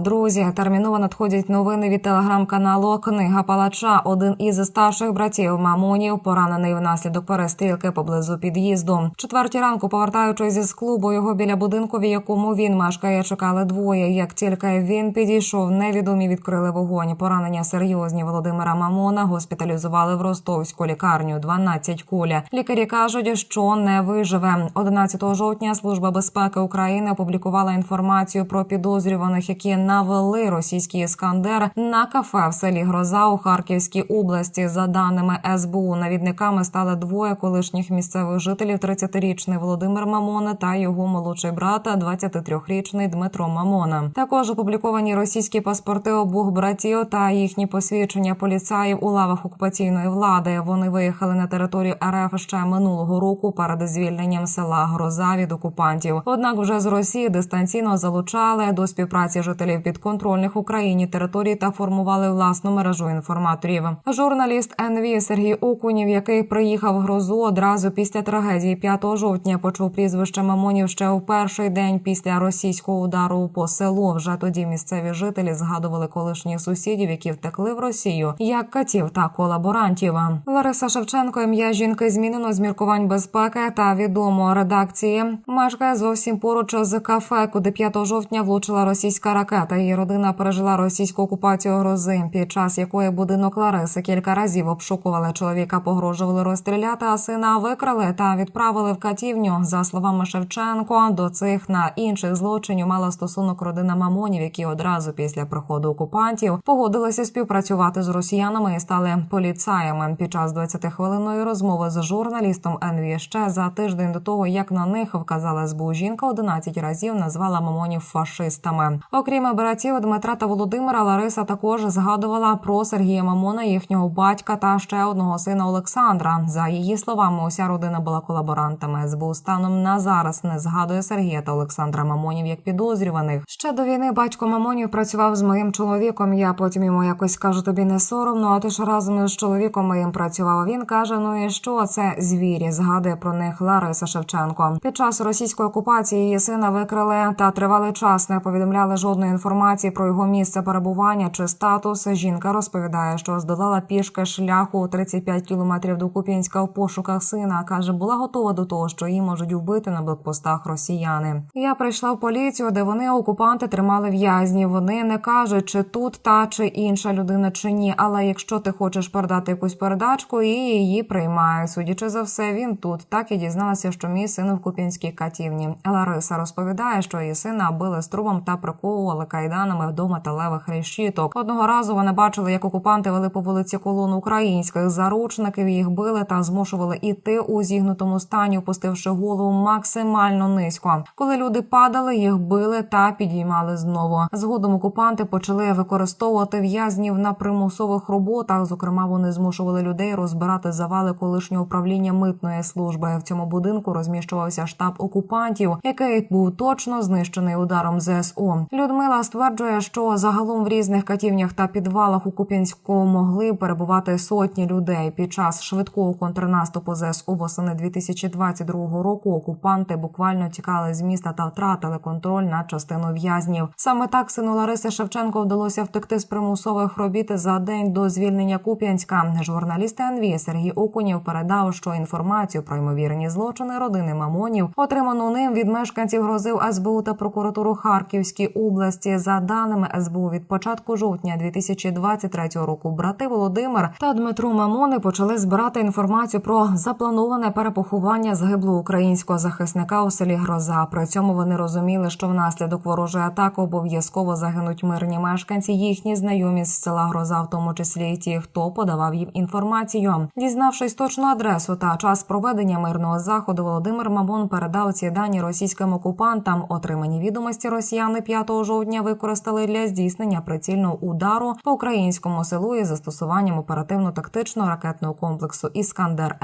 Друзі, терміново надходять новини від телеграм-каналу Книга Палача. Один із старших братів Мамонів поранений внаслідок перестрілки поблизу під'їзду. Четвертій ранку, повертаючись із клубу, його біля будинку, в якому він мешкає, чекали двоє. Як тільки він підійшов, невідомі відкрили вогонь. Поранення серйозні Володимира Мамона госпіталізували в ростовську лікарню. 12 куля. Лікарі кажуть, що не виживе. 11 жовтня Служба безпеки України опублікувала інформацію про підозрюваних, які навели російський іскандер на кафе в селі Гроза у Харківській області. За даними СБУ, навідниками стали двоє колишніх місцевих жителів: 30-річний Володимир Мамона та його молодший брат, 23-річний Дмитро Мамона. Також опубліковані російські паспорти обох братів та їхні посвідчення поліцаїв у лавах окупаційної влади. Вони виїхали на територію РФ ще минулого року перед звільненням села Гроза від окупантів. Однак вже з Росії дистанційно залучали до співпраці жителів підконтрольних Україні територій та формували власну мережу інформаторів. Журналіст НВ Сергій Окунів, який приїхав в грозу одразу після трагедії 5 жовтня, почув прізвище Мамонів ще у перший день після російського удару по селу. Вже тоді місцеві жителі згадували колишніх сусідів, які втекли в Росію, як катів та колаборантів. Лариса Шевченко, ім'я жінки змінено з міркувань безпеки та відомо редакції. Мешкає зовсім поруч з кафе, куди 5 жовтня влучила російська ракета. Її родина пережила російську окупацію грози, під час якої будинок Лариси кілька разів обшукували чоловіка, погрожували розстріляти, а сина викрали та відправили в катівню. За словами Шевченко, до цих на інших злочинів мала стосунок родина Мамонів, які одразу після приходу окупантів погодилися співпрацювати з росіянами і стали поліцаями. Під час 20-хвилинної розмови з журналістом НВ ще за тиждень до того, як на них вказала СБУ, жінка 11 разів назвала Мамонів фашистами. Окрім братів Дмитра та Володимира, Лариса також згадувала про Сергія Мамона, їхнього батька та ще одного сина Олександра. За її словами, уся родина була колаборантами. СБУ станом на зараз не згадує Сергія та Олександра Мамонів як підозрюваних. Ще до війни батько Мамонів працював з моїм чоловіком. Я потім йому якось кажу, тобі не соромно. А ти ж разом з чоловіком моїм працював. Він каже: Ну і що це звірі? Згадує про них Лариса Шевченко. Під час російської окупації її сина викрили та тривалий час не повідомляли жодної інформації про його місце перебування чи статус. Жінка розповідає, що здолала пішки шляху 35 кілометрів до Куп'янська в пошуках сина. каже, була готова до того, що її можуть вбити на блокпостах росіяни. Я прийшла в поліцію, де вони окупанти тримали в'язнів. Вони не кажуть, чи тут та чи інша людина, чи ні. Але якщо ти хочеш передати якусь передачку, і її приймають. Судячи за все, він тут так і дізналася, що мій син в Куп'янській катівні. Лариса розповідає, що її сина били струбом та приковували кайданами до металевих решіток. Одного разу вони бачили, як окупанти вели по вулиці колону українських заручників. Їх били та змушували іти у зігнутому стані, опустивши голову максимально низько. Коли люди падали, їх били та підіймали знову. Згодом окупанти почали використовувати в'язнів на примусових роботах. Зокрема, вони змушували людей розбирати завали колишнього управління митної служби. В цьому будинку розміщувався штаб окупантів, який був точно знищений ударом ЗСУ. Людмила стверджує, що загалом в різних катівнях та підвалах у Куп'янську могли перебувати сотні людей. Під час швидкого контрнаступу ЗСУ восени 2022 року окупанти буквально тікали з міста та втратили контроль над частиною в'язнів. Саме так сину Лариси Шевченко вдалося втекти з примусових робіт за день до звільнення Куп'янська. Журналіст НВ Сергій Окунєв передав, що інформацію про ймовірні злочини родини Мамонів отриману ним від мешканців грозив СБУ та прокуратуру Харківській області. За даними СБУ, від початку жовтня 2023 року брати Володимир та Дмитро Мамони почали збирати інформацію про заплановане перепоховання загиблого українського захисника у селі Гроза. При цьому вони розуміли, що внаслідок ворожої атаки обов'язково загинуть мирні мешканці, їхні знайомі з села Гроза, в тому числі й ті, хто подавав їм інформацію. Дізнавшись точну адресу та час проведення мирного заходу, Володимир Мамон передав ці дані російським окупантам. Отримані відомості росіяни 5 жовтня використали для здійснення прицільного удару по українському селу із застосуванням оперативно-тактичного ракетного комплексу Іскандер